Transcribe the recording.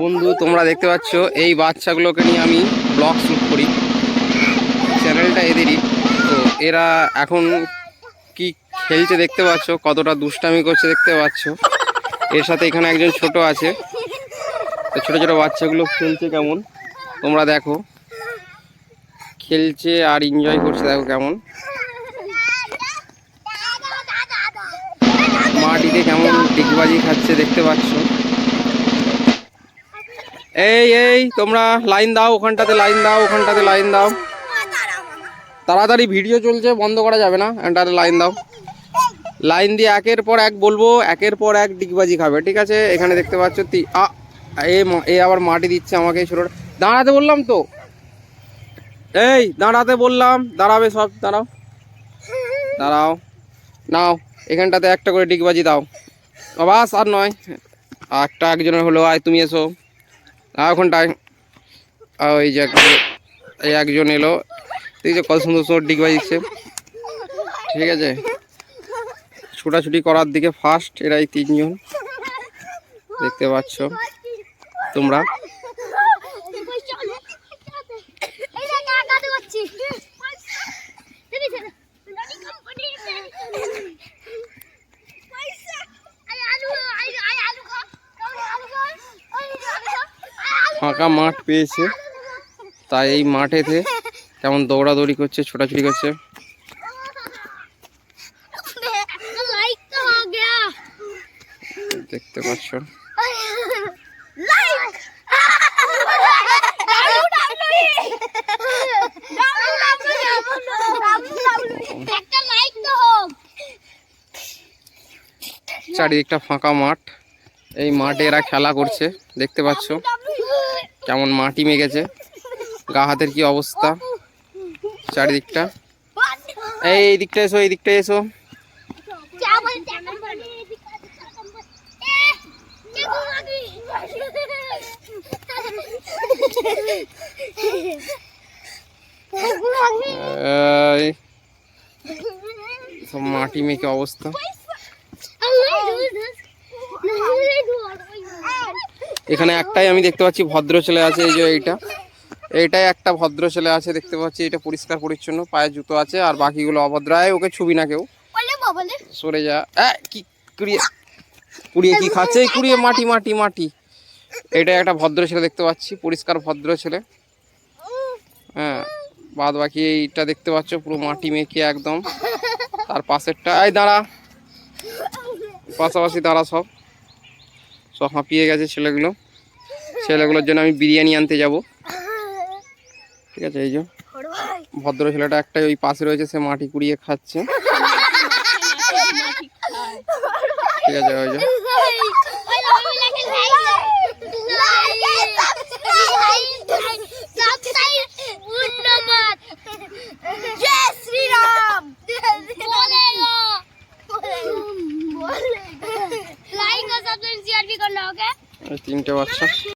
বন্ধু, তোমরা দেখতে পাচ্ছ, এই বাচ্চাগুলোকে নিয়ে আমি ব্লগ শ্যুট করি। চ্যানেলটা এদেরই। তো এরা এখন কি খেলছে দেখতে পাচ্ছ, কতটা দুষ্টামি করছে দেখতে পাচ্ছ। এর সাথে এখানে একজন ছোট আছে। তো ছোট ছোট বাচ্চাগুলো খেলছে কেমন? তোমরা দেখো। খেলছে আর এনজয় করছে, দেখো কেমন। মাটিতে কেমন ডিগবাজি খাচ্ছে দেখতে পাচ্ছ। এই এই, তোমরা লাইন দাও, ওখানটাতে লাইন দাও, ওখানটাতে লাইন দাও। তাড়াতাড়ি ভিডিও চলছে, বন্ধ করা যাবে না এন্টারে লাইন দাও। লাইন দিয়ে একের পর এক বলব, একের পর এক ডিগবাজি খাবে, ঠিক আছে? এখানে দেখতে পাচ্ছ তি এ আবার মাটি দিচ্ছে আমাকে ছোট দাঁড়াতে বললাম তো। এই, দাঁড়াতে বললাম, দাঁড়াবে সব, দাঁড়াও। দাঁড়াও, নাও, এখানটাতে একটা করে ডিগবাজি দাও। বাস, আর নয়। একটা একজনের হলো, আয়, তুমি এসো। ওখানটায় ওই যে এই একজন এলো। দেখছে কত সুন্দর সুন্দর ডিগবাই দিচ্ছে ঠিক আছে? ছুটাছুটি করার দিকে ফার্স্ট এরাই তিনজন। দেখতে পাচ্ছ তোমরা। ফাঁকা মাঠ পেয়েছে। তাই এই মাঠেতে কেমন দৌড়াদৌড়ি করছে, ছোটাছুটি করছে। দেখতে পাচ্ছ। চারিদিকটা ফাঁকা মাঠ। এই মাঠে এরা খেলা করছে, দেখতে পাচ্ছ। কেমন মাটি মেগেছে? গা হাতের কি অবস্থা? চারিদিকটা? এই দিকটা এসো এই দিকটা এসো। সব মাটি মেকে অবস্থা। এখানে একটাই আমি দেখতে পাচ্ছি ভদ্র ছেলে আছে এই যে এইটা। এইটাই একটা ভদ্র ছেলে আছে দেখতে পাচ্ছি এটা পরিষ্কার পরিচ্ছন্ন পায়ে জুতো আছে আর বাকিগুলো অভদ্র। আয় ওকে ছবি না কেউ। সরে যা। এ, কি কুড়িয়ে কুড়িয়ে কি খাচ্ছে? কুড়িয়ে মাটি মাটি মাটি। এটা একটা ভদ্র ছেলে দেখতে পাচ্ছি পরিষ্কার ভদ্র ছেলে। হ্যাঁ বাদ বাকি এইটা দেখতে পাচ্ছ পুরো মাটি মেখে একদম। তার পাশেরটা এই দাঁড়া। পাশাপাশি দাঁড়া সব। সব হাঁপিয়ে গেছে ছেলেগুলো। ছেলেগুলোর জন্য আমি বিরিয়ানি আনতে যাব। ঠিক আছে এই যে। ভদ্র ছেলেটা একটাই ওই পাশে রয়েছে সে মাটি কুড়িয়ে খাচ্ছে। ঠিক আছে ওই যে। তিনটে বাচ্চা।